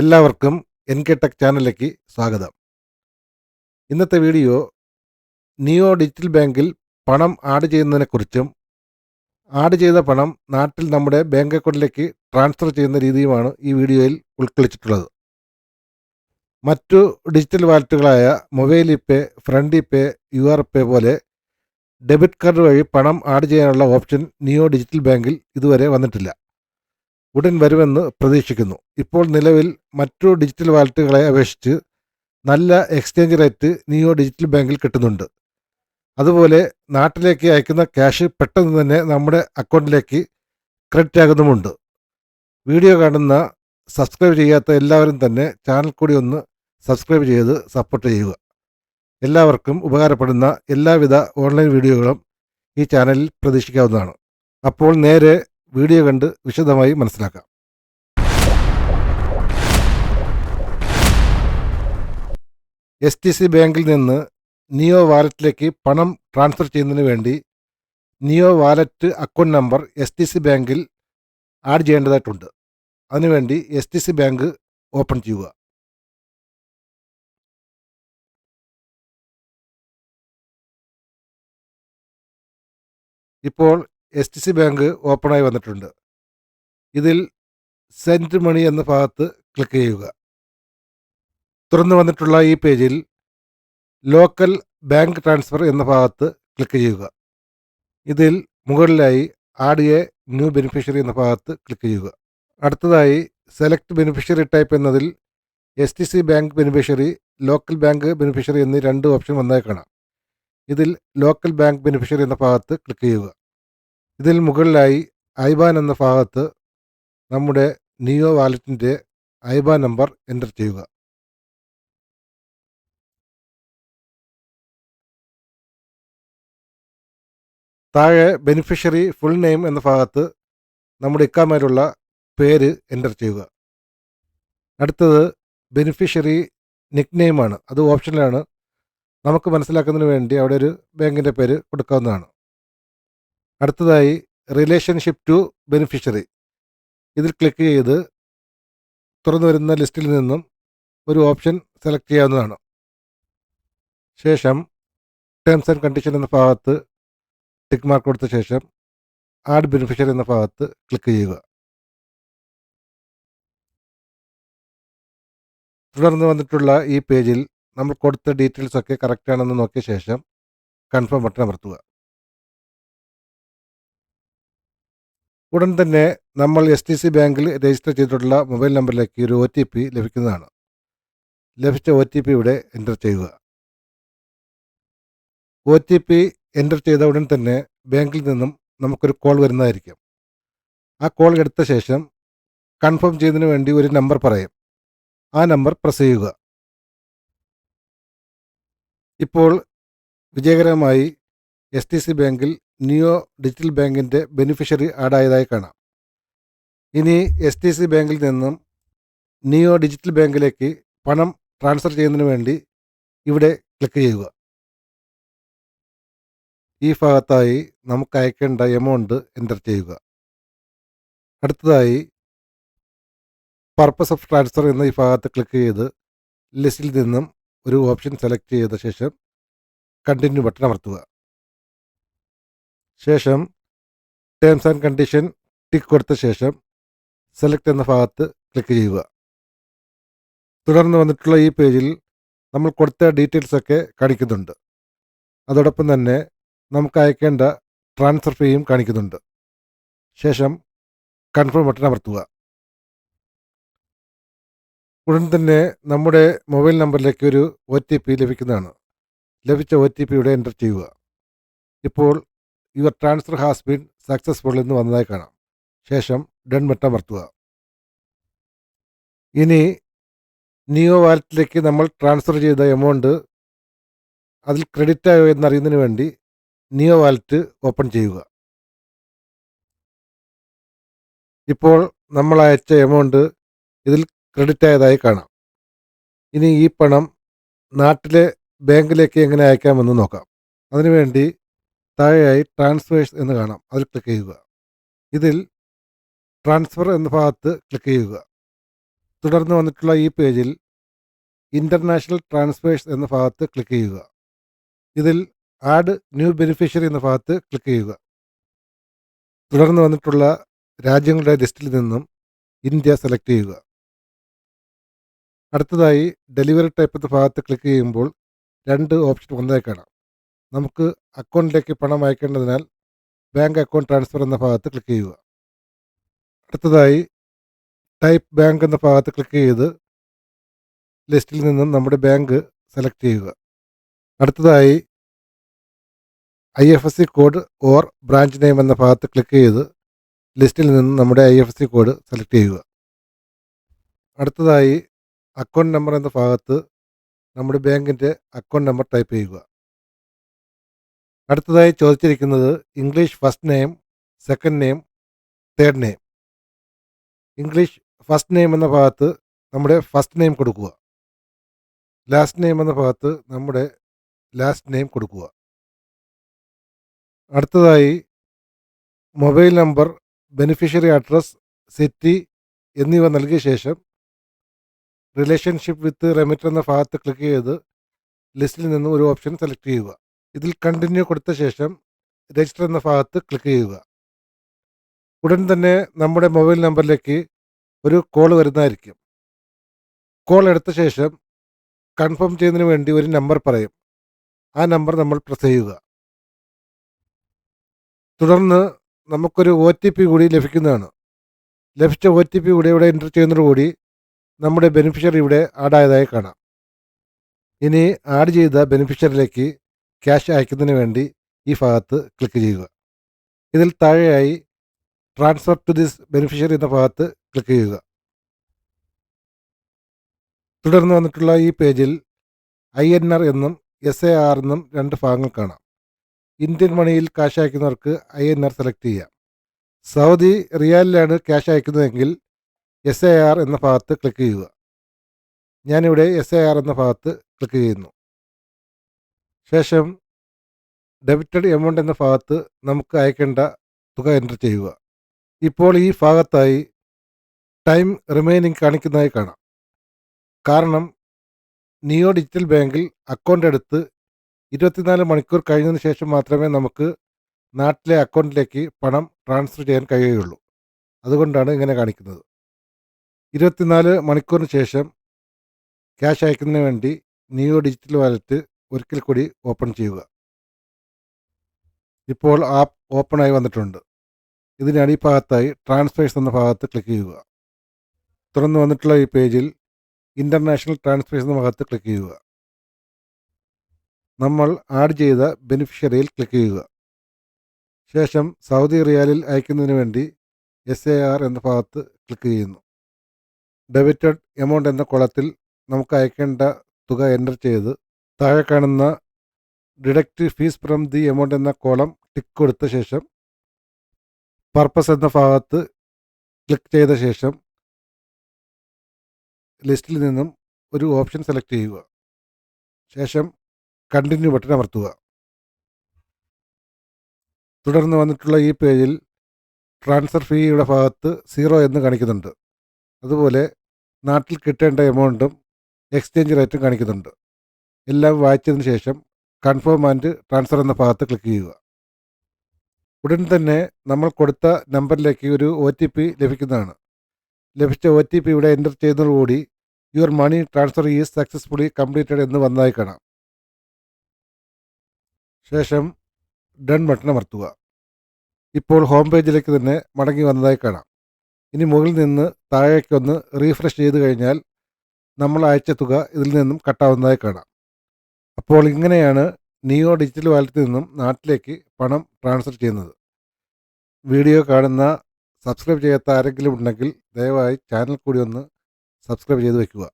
എല്ലാവർക്കും N K tech ചാനലിലേക്ക് സ്വാഗതം. ഇന്നത്തെ വീഡിയോ നിയോ ഡിജിറ്റൽ ബാങ്കിൽ പണം ആഡ് ചെയ്യുന്നതിനെക്കുറിച്ചും ആഡ് ചെയ്ത പണം നാട്ടിൽ നമ്മുടെ ബാങ്ക് അക്കൗണ്ടിലേക്ക് ട്രാൻസ്ഫർ ചെയ്യുന്ന രീതിയുമാണ് ഈ വീഡിയോയിൽ ഉൾക്കൊള്ളിച്ചിട്ടുള്ളത്. മറ്റു digital വാലറ്റുകളായ mobile pay friend pay U R pay പോലെ ഡെബിറ്റ് കാർഡ് വഴി പണം ആഡ് ചെയ്യാനുള്ള ഓപ്ഷൻ നിയോ ഡിജിറ്റൽ ബാങ്കിൽ ഇതുവരെ വന്നിട്ടില്ല. ഉടൻ വരുമെന്ന് പ്രതീക്ഷിക്കുന്നു. ഇപ്പോൾ നിലവിൽ മറ്റു ഡിജിറ്റൽ വാലറ്റുകളെ അപേക്ഷിച്ച് നല്ല എക്സ്ചേഞ്ച് റേറ്റ് നിയോ ഡിജിറ്റൽ ബാങ്കിൽ കിട്ടുന്നുണ്ട്. അതുപോലെ നാട്ടിലേക്ക് അയക്കുന്ന ക്യാഷ് പെട്ടെന്ന് തന്നെ നമ്മുടെ അക്കൗണ്ടിലേക്ക് ക്രെഡിറ്റ് ആകുന്നുമുണ്ട്. വീഡിയോ കാണുന്ന സബ്സ്ക്രൈബ് ചെയ്യാത്ത എല്ലാവരും തന്നെ ചാനൽ കൂടി ഒന്ന് സബ്സ്ക്രൈബ് ചെയ്ത് സപ്പോർട്ട് ചെയ്യുക. എല്ലാവർക്കും ഉപകാരപ്പെടുന്ന എല്ലാവിധ ഓൺലൈൻ വീഡിയോകളും ഈ ചാനലിൽ പ്രതീക്ഷിക്കാവുന്നതാണ്. അപ്പോൾ നേരെ വീഡിയോ കണ്ട് വിശദമായി മനസ്സിലാക്കാം. എസ് ടി സി ബാങ്കിൽ നിന്ന് നിയോ വാലറ്റിലേക്ക് പണം ട്രാൻസ്ഫർ ചെയ്യുന്നതിന് വേണ്ടി neo wallet account number S T C ബാങ്കിൽ ആഡ് ചെയ്യേണ്ടതായിട്ടുണ്ട്. അതിനുവേണ്ടി S T C bank open ചെയ്യുക. ഇപ്പോൾ എസ് ടി സി ബാങ്ക് ഓപ്പണായി വന്നിട്ടുണ്ട്. ഇതിൽ സെന്റ് മണി എന്ന ഭാഗത്ത് ക്ലിക്ക് ചെയ്യുക. തുറന്നു വന്നിട്ടുള്ള ഈ പേജിൽ ലോക്കൽ ബാങ്ക് ട്രാൻസ്ഫർ എന്ന ഭാഗത്ത് ക്ലിക്ക് ചെയ്യുക. ഇതിൽ മുകളിലായി ആഡ് എ ന്യൂ ബെനിഫിഷ്യറി എന്ന ഭാഗത്ത് ക്ലിക്ക് ചെയ്യുക. അടുത്തതായി സെലക്ട് ബെനിഫിഷ്യറി ടൈപ്പ് എന്നതിൽ S T C bank beneficiary local bank beneficiary എന്നീ രണ്ട് ഓപ്ഷൻ വന്നായി കാണാം ഇതിൽ ലോക്കൽ ബാങ്ക് ബെനിഫിഷ്യറി എന്ന ഭാഗത്ത് ക്ലിക്ക് ചെയ്യുക. ഇതിൽ മുകളിലായി ഐബാൻ എന്ന ഭാഗത്ത് നമ്മുടെ നിയോ വാലറ്റിന്റെ ഐബാൻ നമ്പർ എന്റർ ചെയ്യുക. താഴെ ബെനിഫിഷ്യറി ഫുൾ നെയിം എന്ന ഭാഗത്ത് നമ്മുടെ ഇക്കാമേലുള്ള പേര് എന്റർ ചെയ്യുക. അടുത്തത് ബെനിഫിഷ്യറി നിക് നെയിമാണ്. അത് ഓപ്ഷനിലാണ്. നമുക്ക് മനസ്സിലാക്കുന്നതിന് വേണ്ടി അവിടെ ഒരു ബാങ്കിന്റെ പേര് കൊടുക്കാവുന്നതാണ്. അടുത്തതായി റിലേഷൻഷിപ്പ് ടു ബെനിഫിഷ്യറി ഇതിൽ ക്ലിക്ക് ചെയ്ത് തുറന്നു വരുന്ന ലിസ്റ്റിൽ നിന്നും ഒരു ഓപ്ഷൻ സെലക്ട് ചെയ്യാവുന്നതാണ്. ശേഷം ടേംസ് ആൻഡ് കണ്ടീഷൻ എന്ന ഭാഗത്ത് ടിക്ക് മാർക്ക് കൊടുത്ത ശേഷം ആഡ് ബെനിഫിഷ്യറി എന്ന ഭാഗത്ത് ക്ലിക്ക് ചെയ്യുക. തുടർന്ന് വന്നിട്ടുള്ള ഈ പേജിൽ നമ്മൾ കൊടുത്ത ഡീറ്റെയിൽസ് ഒക്കെ കറക്റ്റ് ആണെന്ന് നോക്കിയ ശേഷം കൺഫേം ബട്ടൺ അമർത്തുക. ഉടൻ തന്നെ നമ്മൾ എസ് ടി സി ബാങ്കിൽ രജിസ്റ്റർ ചെയ്തിട്ടുള്ള മൊബൈൽ നമ്പറിലേക്ക് ഒരു ഒ ടി പി ലഭിക്കുന്നതാണ്. ലഭിച്ച ഒ ടി പി ഇവിടെ എന്റർ ചെയ്യുക. ഒ ടി പി എന്റർ ചെയ്ത ഉടൻ തന്നെ ബാങ്കിൽ നിന്നും നമുക്കൊരു കോൾ വരുന്നതായിരിക്കും. ആ കോൾ എടുത്ത ശേഷം കൺഫേം ചെയ്യുന്നതിന് വേണ്ടി ഒരു നമ്പർ പറയും. ആ നമ്പർ പ്രസ് ചെയ്യുക. ഇപ്പോൾ വിജയകരമായി എസ് ടി സി ബാങ്കിൽ നിയോ ഡിജിറ്റൽ ബാങ്കിന്റെ ബെനിഫിഷ്യറി ആഡായതായി കാണാം. ഇനി എസ് ടി സി ബാങ്കിൽ നിന്നും നിയോ ഡിജിറ്റൽ ബാങ്കിലേക്ക് പണം ട്രാൻസ്ഫർ ചെയ്യുന്നതിന് വേണ്ടി ഇവിടെ ക്ലിക്ക് ചെയ്യുക. ഈ ഭാഗത്തായി നമുക്ക് അയക്കേണ്ട എമൗണ്ട് എന്റർ ചെയ്യുക. അടുത്തതായി പർപ്പസ് ഓഫ് ട്രാൻസ്ഫർ എന്ന ഈ ഭാഗത്ത് ക്ലിക്ക് ചെയ്ത് ലിസ്റ്റിൽ നിന്നും ഒരു ഓപ്ഷൻ സെലക്ട് ചെയ്ത ശേഷം കണ്ടിന്യൂ ബട്ടൺ അമർത്തുക. ശേഷം ടേംസ് ആൻഡ് കണ്ടീഷൻ ടിക്ക് കൊടുത്ത ശേഷം സെലക്ട് എന്ന ഭാഗത്ത് ക്ലിക്ക് ചെയ്യുക. തുടർന്ന് വന്നിട്ടുള്ള ഈ പേജിൽ നമ്മൾ കൊടുത്ത ഡീറ്റെയിൽസൊക്കെ കാണിക്കുന്നുണ്ട്. അതോടൊപ്പം തന്നെ നമുക്ക് അയക്കേണ്ട ട്രാൻസ്ഫർ ഫീയും കാണിക്കുന്നുണ്ട്. ശേഷം കൺഫേം ബട്ടൺ അമർത്തുക. ഉടൻ തന്നെ നമ്മുടെ മൊബൈൽ നമ്പറിലേക്ക് ഒരു ഒ ടി പി ലഭിക്കുന്നതാണ്. ലഭിച്ച ഒ ടി പി ഇവിടെ എന്റർ ചെയ്യുക. ഇപ്പോൾ your transfer has been successful എന്ന് വന്നതായി കാണാം. ശേഷം ഡൺ ബട്ടൺ അമർത്തുക ഇനി നിയോ വാലറ്റിലേക്ക് നമ്മൾ ട്രാൻസ്ഫർ ചെയ്ത എമൗണ്ട് അതിൽ ക്രെഡിറ്റ് ആയോ എന്നറിയുന്നതിന് വേണ്ടി നിയോ വാലറ്റ് ഓപ്പൺ ചെയ്യുക. ഇപ്പോൾ നമ്മൾ അയച്ച എമൗണ്ട് ഇതിൽ ക്രെഡിറ്റ് ആയതായി കാണാം. ഇനി ഈ പണം നാട്ടിലെ ബാങ്കിലേക്ക് എങ്ങനെ അയക്കാമെന്ന് നോക്കാം. അതിനുവേണ്ടി താഴെയായി ട്രാൻസ്ഫേഴ്സ് എന്ന് കാണാം. അതിൽ ക്ലിക്ക് ചെയ്യുക. ഇതിൽ ട്രാൻസ്ഫർ എന്ന ഭാഗത്ത് ക്ലിക്ക് ചെയ്യുക. തുടർന്ന് വന്നിട്ടുള്ള ഈ പേജിൽ ഇന്റർനാഷണൽ ട്രാൻസ്ഫേഴ്സ് എന്ന ഭാഗത്ത് ക്ലിക്ക് ചെയ്യുക. ഇതിൽ ആഡ് ന്യൂ ബെനിഫിഷ്യറി എന്ന ഭാഗത്ത് ക്ലിക്ക് ചെയ്യുക. തുടർന്ന് വന്നിട്ടുള്ള രാജ്യങ്ങളുടെ ലിസ്റ്റിൽ നിന്നും ഇന്ത്യ സെലക്ട് ചെയ്യുക. അടുത്തതായി ഡെലിവറി ടൈപ്പ് എന്ന ഭാഗത്ത് ക്ലിക്ക് ചെയ്യുമ്പോൾ രണ്ട് ഓപ്ഷൻ വന്നതായി കാണാം നമുക്ക് അക്കൗണ്ടിലേക്ക് പണം അയക്കേണ്ടതിനാൽ ബാങ്ക് അക്കൗണ്ട് ട്രാൻസ്ഫർ എന്ന ഭാഗത്ത് ക്ലിക്ക് ചെയ്യുക. അടുത്തതായി ടൈപ്പ് ബാങ്ക് എന്ന ഭാഗത്ത് ക്ലിക്ക് ചെയ്ത് ലിസ്റ്റിൽ നിന്നും നമ്മുടെ ബാങ്ക് സെലക്ട് ചെയ്യുക. അടുത്തതായി I F S C code or branch name എന്ന ഭാഗത്ത് ക്ലിക്ക് ചെയ്ത് ലിസ്റ്റിൽ നിന്നും നമ്മുടെ I F S C code select ചെയ്യുക. അടുത്തതായി അക്കൗണ്ട് നമ്പർ എന്ന ഭാഗത്ത് നമ്മുടെ ബാങ്കിന്റെ അക്കൗണ്ട് നമ്പർ ടൈപ്പ് ചെയ്യുക. അടുത്തതായി ചോദിച്ചിരിക്കുന്നത് English first name second name third name English first name എന്ന ഭാഗത്ത് നമ്മുടെ ഫസ്റ്റ് നെയിം കൊടുക്കുക. ലാസ്റ്റ് നെയിം എന്ന ഭാഗത്ത് നമ്മുടെ ലാസ്റ്റ് നെയിം കൊടുക്കുക. അടുത്തതായി mobile number beneficiary address city എന്നിവ നൽകിയ ശേഷം റിലേഷൻഷിപ്പ് വിത്ത് റെമിറ്റർ എന്ന ഭാഗത്ത് ക്ലിക്ക് ചെയ്ത് ലിസ്റ്റിൽ നിന്ന് ഒരു ഓപ്ഷൻ സെലക്ട് ചെയ്യുക. ഇതിൽ കണ്ടിന്യൂ കൊടുത്ത ശേഷം രജിസ്റ്റർ എന്ന ഭാഗത്ത് ക്ലിക്ക് ചെയ്യുക. ഉടൻ തന്നെ നമ്മുടെ മൊബൈൽ നമ്പറിലേക്ക് ഒരു കോൾ വരുന്നതായിരിക്കും. കോൾ എടുത്ത ശേഷം കൺഫേം ചെയ്യുന്നതിന് വേണ്ടി ഒരു നമ്പർ പറയും. ആ നമ്പർ നമ്മൾ പ്രസ് ചെയ്യുക. തുടർന്ന് നമുക്കൊരു ഒ ടി പി കൂടി ലഭിക്കുന്നതാണ്. ലഭിച്ച ഒ ടി പി കൂടി ഇവിടെ എന്റർ ചെയ്യുന്നതോടുകൂടി നമ്മുടെ ബെനിഫിഷ്യറി ഇവിടെ ആഡായതായി കാണാം. ഇനി ആഡ് ചെയ്ത ബെനിഫിഷ്യറിലേക്ക് ക്യാഷ് അയക്കുന്നതിന് വേണ്ടി ഈ ഭാഗത്ത് ക്ലിക്ക് ചെയ്യുക. ഇതിൽ താഴെയായി ട്രാൻസ്ഫർ ടു ദിസ് ബെനിഫിഷ്യറി എന്ന ഭാഗത്ത് ക്ലിക്ക് ചെയ്യുക. തുടർന്ന് വന്നിട്ടുള്ള ഈ പേജിൽ ഐ എൻ ആർ എന്നും എസ് എ ആർ എന്നും രണ്ട് ഭാഗങ്ങൾ കാണാം. ഇന്ത്യൻ മണിയിൽ ക്യാഷ് അയക്കുന്നവർക്ക് ഐ എൻ ആർ സെലക്ട് ചെയ്യാം. സൗദി റിയാലിലാണ് ക്യാഷ് അയക്കുന്നതെങ്കിൽ എസ് എ ആർ എന്ന ഭാഗത്ത് ക്ലിക്ക് ചെയ്യുക. ഞാനിവിടെ എസ് എ ആർ എന്ന ഭാഗത്ത് ക്ലിക്ക് ചെയ്യുന്നു. ശേഷം ഡെബിറ്റഡ് എമൗണ്ട് എന്ന ഭാഗത്ത് നമുക്ക് അയക്കേണ്ട തുക എന്റർ ചെയ്യുക. ഇപ്പോൾ ഈ ഭാഗത്തായി ടൈം റിമൈനിങ് കാണിക്കുന്നതായി കാണാം. കാരണം നിയോ ഡിജിറ്റൽ ബാങ്കിൽ അക്കൗണ്ട് എടുത്ത് ഇരുപത്തിനാല് മണിക്കൂർ കഴിഞ്ഞതിന് ശേഷം മാത്രമേ നമുക്ക് നാട്ടിലെ അക്കൗണ്ടിലേക്ക് പണം ട്രാൻസ്ഫർ ചെയ്യാൻ കഴിയുകയുള്ളൂ. അതുകൊണ്ടാണ് ഇങ്ങനെ കാണിക്കുന്നത്. ഇരുപത്തിനാല് മണിക്കൂറിന് ശേഷം ക്യാഷ് അയക്കുന്നതിന് വേണ്ടി നിയോ ഡിജിറ്റൽ വാലറ്റ് ഒരിക്കൽ കൂടി ഓപ്പൺ ചെയ്യുക. ഇപ്പോൾ ആപ്പ് ഓപ്പണായി വന്നിട്ടുണ്ട്. ഇതിന് അടിഭാഗത്തായി ട്രാൻസ്ഫേഴ്സ് എന്ന ഭാഗത്ത് ക്ലിക്ക് ചെയ്യുക. തുറന്നു വന്നിട്ടുള്ള ഈ പേജിൽ ഇന്റർനാഷണൽ ട്രാൻസ്ഫേഴ്സ് എന്ന ഭാഗത്ത് ക്ലിക്ക് ചെയ്യുക. നമ്മൾ ആഡ് ചെയ്ത ബെനിഫിഷ്യറിയിൽ ക്ലിക്ക് ചെയ്യുക. ശേഷം സൗദി റിയാലിൽ അയക്കുന്നതിന് വേണ്ടി എസ് എ ആർ എന്ന ഭാഗത്ത് ക്ലിക്ക് ചെയ്യുന്നു. ഡെബിറ്റഡ് എമൗണ്ട് എന്ന കുളത്തിൽ നമുക്ക് അയക്കേണ്ട തുക എന്റർ ചെയ്ത് താഴെ കാണുന്ന deduct fee from the amount എന്ന കോളം ടിക്ക് കൊടുത്ത ശേഷം പർപ്പസ് എന്ന ഭാഗത്ത് ക്ലിക്ക് ചെയ്ത ശേഷം ലിസ്റ്റിൽ നിന്നും ഒരു ഓപ്ഷൻ സെലക്ട് ചെയ്യുക. ശേഷം കണ്ടിന്യൂ ബട്ടൺ അമർത്തുക. തുടർന്ന് വന്നിട്ടുള്ള ഈ പേജിൽ ട്രാൻസ്ഫർ ഫീയുടെ ഭാഗത്ത് സീറോ എന്ന് കാണിക്കുന്നുണ്ട്. അതുപോലെ നാട്ടിൽ കിട്ടേണ്ട എമൗണ്ടും എക്സ്ചേഞ്ച് റേറ്റും കാണിക്കുന്നുണ്ട്. എല്ലാം വായിച്ചതിന് ശേഷം കൺഫേം ആൻഡ് ട്രാൻസ്ഫർ എന്ന ഭാഗത്ത് ക്ലിക്ക് ചെയ്യുക. ഉടൻ തന്നെ നമ്മൾ കൊടുത്ത നമ്പറിലേക്ക് ഒരു ഒ ടി പി ലഭിക്കുന്നതാണ്. ലഭിച്ച ഒ ടി പി ഇവിടെ enter ചെയ്യുന്നതോടുകൂടി your money transfer is successfully completed എന്ന് വന്നതായി കാണാം. ശേഷം ഡൺ ബട്ടൺ അമർത്തുക. ഇപ്പോൾ ഹോം പേജിലേക്ക് തന്നെ മടങ്ങി വന്നതായി കാണാം. ഇനി മുകളിൽ നിന്ന് താഴേക്കൊന്ന് റീഫ്രഷ് ചെയ്ത് കഴിഞ്ഞാൽ നമ്മൾ അയച്ച തുക ഇതിൽ നിന്നും കട്ടാവുന്നതായി കാണാം. അപ്പോൾ ഇങ്ങനെയാണ് നിയോ ഡിജിറ്റൽ വാലറ്റിൽ നിന്നും നാട്ടിലേക്ക് പണം ട്രാൻസ്ഫർ ചെയ്യുന്നത്. വീഡിയോ കാണുന്ന സബ്സ്ക്രൈബ് ചെയ്യാത്ത ആരെങ്കിലും ഉണ്ടെങ്കിൽ ദയവായി ചാനൽ കൂടി ഒന്ന് സബ്സ്ക്രൈബ് ചെയ്ത് വയ്ക്കുക